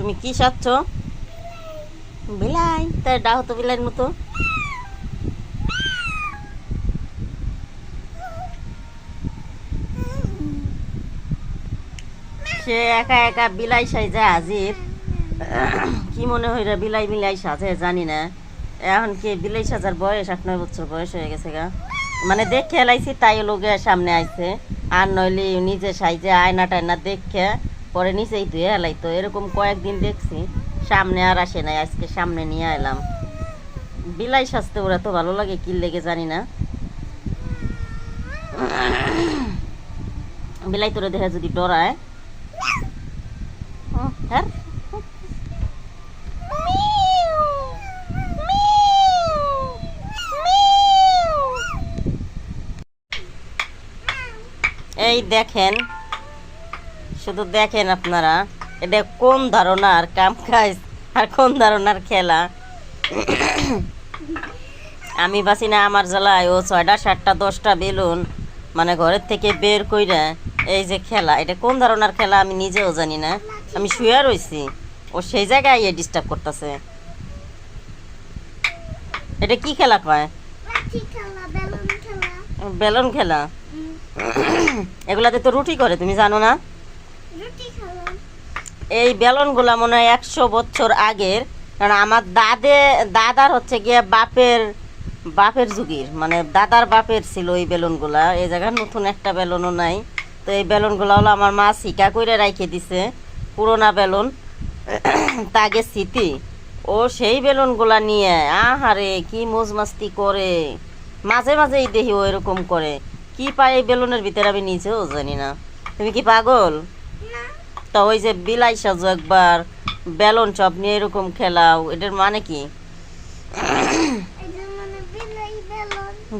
তুমি কি সাচ্ছ? বিলাই, তাই ডাহ বিলাইয়ের মতো। সে একা একা বিলাই সাইজে হাজির কি মনে হয় রে, বিলাই বিলাই সাজে জানি না। এখন কি বিলাই সাজার বয়স? আট, নয় বছর বয়স হয়ে গেছে গা। মানে দেখে এলাইছি তাই লোকে সামনে আইছে। আর নইলে নিজে সাইজে আয়না টায়না দেখে পরে নিচেই ধুয়ে এলাই। তো এরকম কয়েকদিন দেখছি, সামনে আর আসে নাই, আজকে সামনে নিয়ে এলাম। বিলাই সাজতে ওরা তো ভালো লাগে, কি লেগে জানি না। বিলাই তোরে দেখে যদি ডরায়। হ্যাঁ? এই দেখেন শুধু দেখেন আপনারা এটা কোন ধারণার কাম কাজ আর কোন ধারণার খেলা? আমি বাসি না আমার জ্বালায় ও ছয়টা সাতটা দশটা বেলুন মানে ঘরের থেকে বের কইরা এই যে খেলা এটা কোন ধরনের খেলা আমি নিজেও জানি না। আমি শুয়ে রয়েছি ও সেই জায়গায় ইয়ে ডিস্টার্ব করতেছে। এটা কি খেলা কয়? বেলুন খেলা? এগুলাতে তো রুটি করে তুমি জানো না? এই বেলুনগুলা মনে হয় একশো বছর আগের, কারণ আমার দাদে, দাদার হচ্ছে গিয়ে বাপের বাপের যুগের মানে দাদার বাপের ছিল এই বেলুনগুলা, এই জায়গায় নতুন একটা বেলুনও নাই। তো এই বেলুনগুলা হলো আমার মা শিকা করে রাইখে দিছে, পুরোনা বেলুন তাগে স্মৃতি। ও সেই বেলুনগুলা নিয়ে, আহারে, কি মোজ মাস্তি করে। মাঝে মাঝেই দেখি ও এরকম করে। কি পায় এই বেলুনের ভিতরে আমি নিজেও জানি না। তুমি কি পাগল? তো ওই যে বিলাই সাজো একবার বেলুন চপ নিয়ে এরকম খেলাও এটার মানে কি? মানে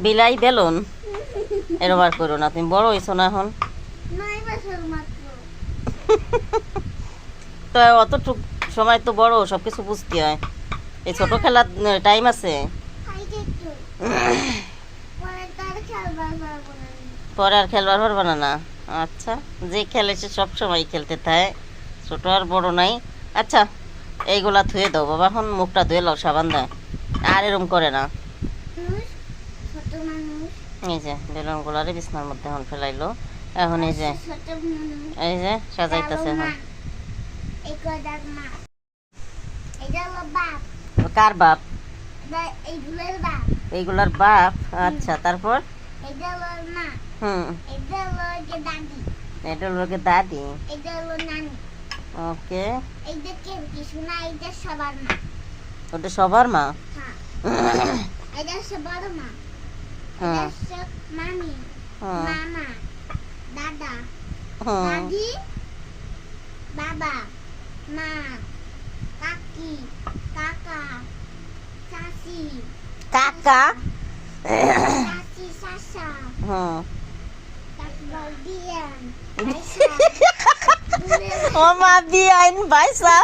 বিলাই বেলুন। আর করো না তুমি বড় হয়েছো না এখন? তো অতটুক সময় তো বড় সব কিছু বুঝতে হয়। এই ছোট খেলার টাইম আছে? পরে আর খেলবার পারবে না? আচ্ছা যে খেলে সে সব সময় খেলতে থাকে ছোট আর বড় নাই। আচ্ছা এইগুলা ধুয়ে দাও বাবা এখন মুখটা ধুয়ে লও সাবান দেয় আর এরম করে না। এই যে বেলুনগুলারে বিছনার মধ্যে এখন ফেলাইলো। এখন এই যে এই যে সাজাইতেছে এখন। কার বাপ? এইগুলোর বাপ। এইগুলার বাপ? আচ্ছা তারপর? হুম এটা হলো দাদি এটা দাদি হলো নানি ওকে এইটা না এইটা সবার মা ওটা সবার মা হ্যাঁ এটা সবার মা মামি মামা দাদা দাদি বাবা মা কাকি কাকা চাচি কাকা চাচি চাচা হুম তারপর বিয়ান ও মা বিয়াইন ভাই সাহ